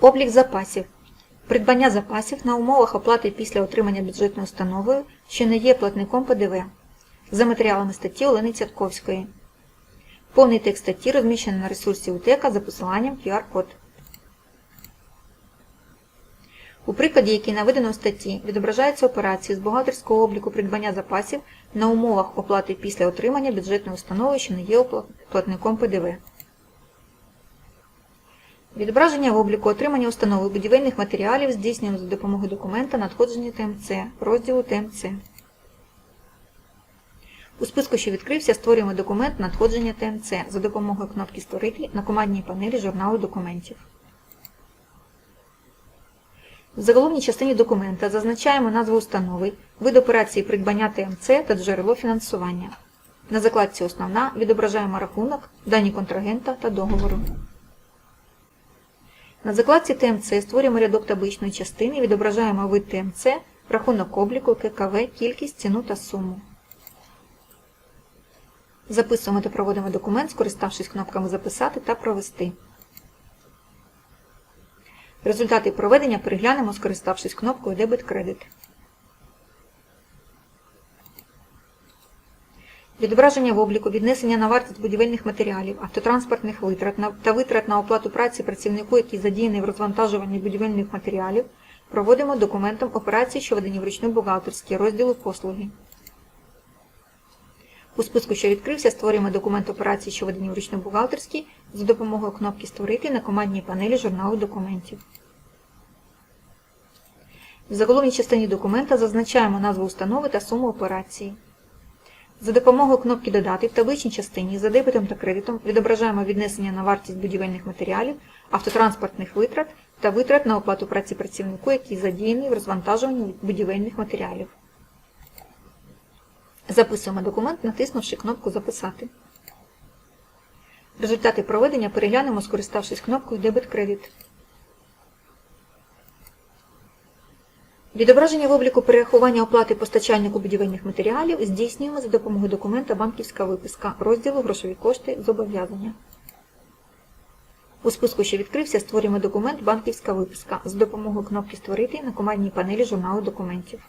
Облік запасів. Придбання запасів на умовах оплати після отримання бюджетною установою, що не є платником ПДВ. За матеріалами статті Олени Цятковської. Повний текст статті розміщений на ресурсі УТЕКа за посиланням QR-код. У прикладі, який наведено в статті, відображаються операції з бухгалтерського обліку придбання запасів на умовах оплати після отримання бюджетної установи, що не є платником ПДВ. Відображення в обліку отримання установи будівельних матеріалів здійснюємо за допомогою документа надходження ТМЦ, розділу ТМЦ. У списку, що відкрився, створюємо документ надходження ТМЦ за допомогою кнопки Створити на командній панелі журналу документів. В заголовній частині документа зазначаємо назву установи, вид операції придбання ТМЦ та джерело фінансування. На закладці Основна відображаємо рахунок, дані контрагента та договору. На закладці ТМЦ створюємо рядок табличної частини відображаємо вид ТМЦ, рахунок обліку, ККВ, кількість, ціну та суму. Записуємо та проводимо документ, скориставшись кнопками Записати та Провести. Результати проведення переглянемо, скориставшись кнопкою Дебет-кредит. Відображення в обліку, віднесення на вартість будівельних матеріалів, автотранспортних витрат та витрат на оплату праці працівнику, який задіяний в розвантажуванні будівельних матеріалів, проводимо документом операції, що ведені вручну бухгалтерські, розділу послуги. У списку, що відкрився, створюємо документ операції, що ведені вручну бухгалтерські, за допомогою кнопки Створити на командній панелі журналу документів. В заголовній частині документа зазначаємо назву установи та суму операції. За допомогою кнопки Додати в табличній частині за дебетом та кредитом відображаємо віднесення на вартість будівельних матеріалів, автотранспортних витрат та витрат на оплату праці працівнику, який задіяний в розвантажуванні будівельних матеріалів. Записуємо документ, натиснувши кнопку Записати. Результати проведення переглянемо, скориставшись кнопкою Дебет-кредит. Відображення в обліку перерахування оплати постачальнику будівельних матеріалів здійснюємо за допомогою документа Банківська виписка розділу Грошові кошти зобов'язання. У списку, що відкрився, створюємо документ Банківська виписка за допомогою кнопки Створити на командній панелі журналу документів.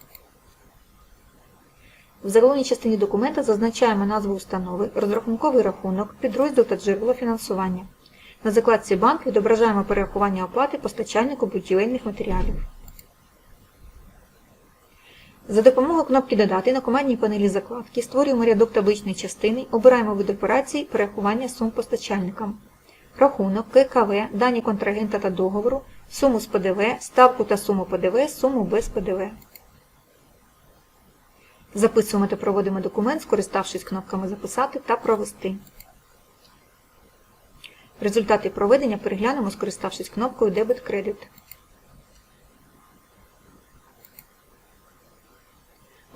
В заголовній частині документа зазначаємо назву установи, розрахунковий рахунок, підрозділ та джерело фінансування. На закладці банк відображаємо перерахування оплати постачальнику будівельних матеріалів. За допомогою кнопки Додати на командній панелі закладки створюємо рядок табличної частини, обираємо вид операції перерахування сум постачальникам. Рахунок, ККВ, дані контрагента та договору, суму з ПДВ, ставку та суму ПДВ, суму без ПДВ. Записуємо та проводимо документ, скориставшись кнопками Записати та Провести. Результати проведення переглянемо, скориставшись кнопкою Дебет-кредит.